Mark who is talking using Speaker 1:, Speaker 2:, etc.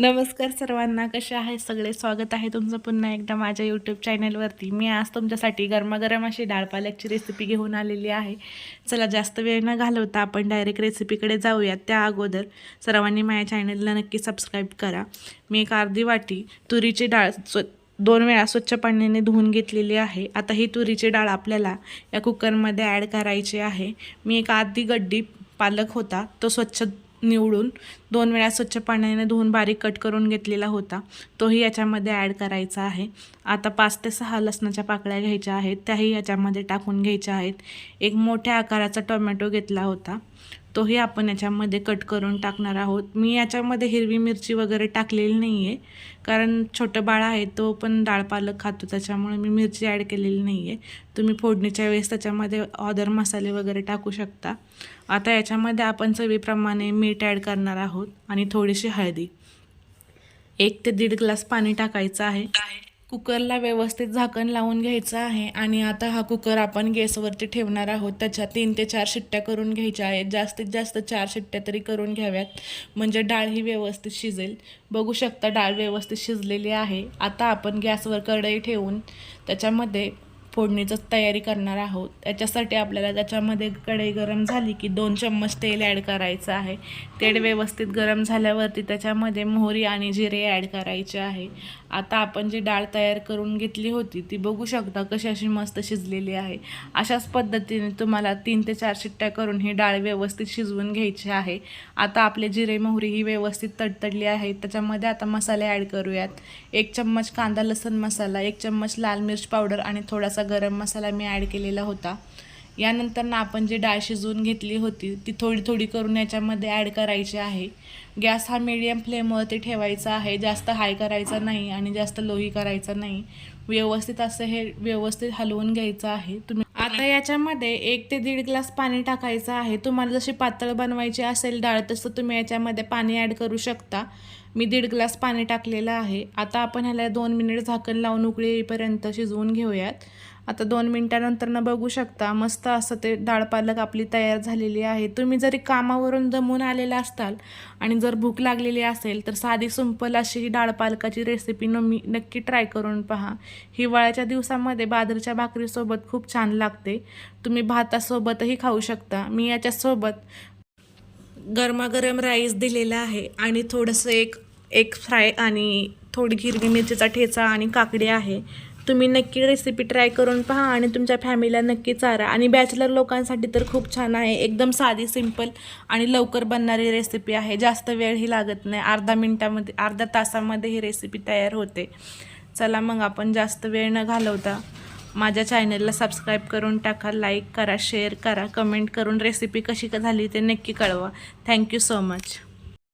Speaker 1: नमस्कार सर्वांना कसे आहे सगळे? स्वागत आहे तुमचं पुन्हा एकदा माझ्या यूट्यूब चॅनलवरती मी आज तुमच्यासाठी गरमागरम अशी डाळ पालकची रेसिपी घेऊन आलेली आहे. चला जास्त वेळ न घालवता आपण डायरेक्ट रेसिपीकडे जाऊयात. त्या अगोदर सर्वांनी माझ्या चॅनलला नक्की सबस्क्राईब करा. मी एक अर्धी वाटी तुरीची डाळ स्व दोन वेळा स्वच्छ पाण्याने धुवून घेतलेली आहे. आता ही तुरीची डाळ आपल्याला या कुकरमध्ये ॲड करायची आहे. मी एक अर्धी गड्डी पालक होता तो स्वच्छ निवडून दोन वेळा स्वच्छ पाण्याने धुवून बारीक कट करून घेतलेला होता. तोही याच्यामध्ये ॲड करायचा आहे. आता पाच ते सहा लसणाच्या पाकळ्या घ्यायच्या आहेत. त्याही याच्यामध्ये टाकून घ्यायच्या आहेत. एक मोठ्या आकाराचा टोमॅटो घेतला होता. तोही आपण याच्यामध्ये कट करून टाकणार आहोत. मी याच्यामध्ये हिरवी मिरची वगैरे टाकलेली नाही आहे कारण छोटं बाळ आहे तो पण डाळ पालक खातो त्याच्यामुळे मी मिरची ॲड केलेली नाही आहे तुम्ही फोडणीच्या वेळेस त्याच्यामध्ये ऑदर मसाले वगैरे टाकू शकता. आता याच्यामध्ये आपण चवीप्रमाणे मीठ ॲड करणार आहोत आणि थोडीशी हळदी. एक ते दीड ग्लास पाणी टाकायचं आहे. कुकरला व्यवस्थित झाकण लावून घ्यायचं आहे आणि आता हा कुकर आपण गॅसवरती ठेवणार आहोत. त्याच्या तीन ते चार शिट्ट्या करून घ्यायच्या आहेत. जास्तीत जास्त चार शिट्ट्या तरी करून घ्याव्यात. म्हणजे डाळ ही व्यवस्थित शिजेल. बघू शकता डाळ व्यवस्थित शिजलेली आहे. आता आपण गॅसवर कढई ठेवून त्याच्यामध्ये फोडणीचं तयारी करणार आहोत. त्याच्यासाठी आपल्याला त्याच्यामध्ये कढई गरम झाली की दोन चम्मच तेल ॲड करायचं आहे. तेल व्यवस्थित गरम झाल्यावरती त्याच्यामध्ये मोहरी आणि जिरे ॲड करायचे आहे. आता आपण जी डाळ तयार करून घेतली होती ती बघू शकता कशी अशी मस्त शिजलेली आहे. अशाच पद्धतीने तुम्हाला तीन ते चार शिट्ट्या करून ही डाळ व्यवस्थित शिजवून घ्यायची आहे. आता आपले जिरे मोहरी ही व्यवस्थित तडतडली आहे त्याच्यामध्ये आता मसाले ॲड करूयात. एक चम्मच कांदा लसण मसाला एक चम्मच लाल मिर्च पावडर आणि थोडासा गरम मसाला मी ॲड केलेला होता. यानंतर ना आपण जी डाळ शिजवून घेतली होती ती थोडी थोडी करून याच्यामध्ये ॲड करायची आहे. गॅस हा मिडियम फ्लेमवरती ठेवायचा आहे जास्त हाय करायचा नाही आणि जास्त लोही करायचा नाही. व्यवस्थित असं हे व्यवस्थित हलवून घ्यायचं आहे. तुम्ही आता याच्यामध्ये एक ते दीड ग्लास पाणी टाकायचं आहे. तुम्हाला जशी पातळ बनवायची असेल डाळ तसं तुम्ही याच्यामध्ये पाणी ॲड करू शकता. मी दीड ग्लास पाणी टाकलेलं आहे. आता आपण ह्याला दोन मिनिट झाकण लावून उकळी येईपर्यंत शिजवून घेऊयात. आता दोन मिनटानंतर न बघू शकता मस्त असं ते डाळ पालक आपली तयार झालेली आहे. तुम्ही जरी कामावरून दमून आलेला असताल आणि जर भूक लागलेली असेल तर साधी सिंपल अशी ही डाळ पालकाची रेसिपी न मी नक्की ट्राय करून पहा. हिवाळ्याच्या दिवसामध्ये बाजरीच्या भाकरीसोबत खूप छान लागते. तुम्ही भातासोबतही खाऊ शकता. मी याच्यासोबत गरमागरम राईस दिलेला आहे आणि थोडंसं एक एक फ्राय आणि थोडी हिरवी मिरचीचा ठेचा आणि काकडी आहे. तुम्ही नक्की रेसिपी ट्राय करून पहा आणि तुमच्या फॅमिलीला नक्की चारा. आणि बॅचलर लोकांसाठी तर खूप छान आहे. एकदम साधी सिंपल आणि लवकर बनणारी रेसिपी आहे. जास्त वेळही लागत नाही. अर्धा मिनटामध्ये अर्धा तासामध्ये ही रेसिपी तयार होते. चला मग आपण जास्त वेळ न घालवता माझ्या चॅनलला सबस्क्राईब करून टाका लाईक करा शेअर करा कमेंट करून रेसिपी कशी झाली ते नक्की कळवा. Thank you so much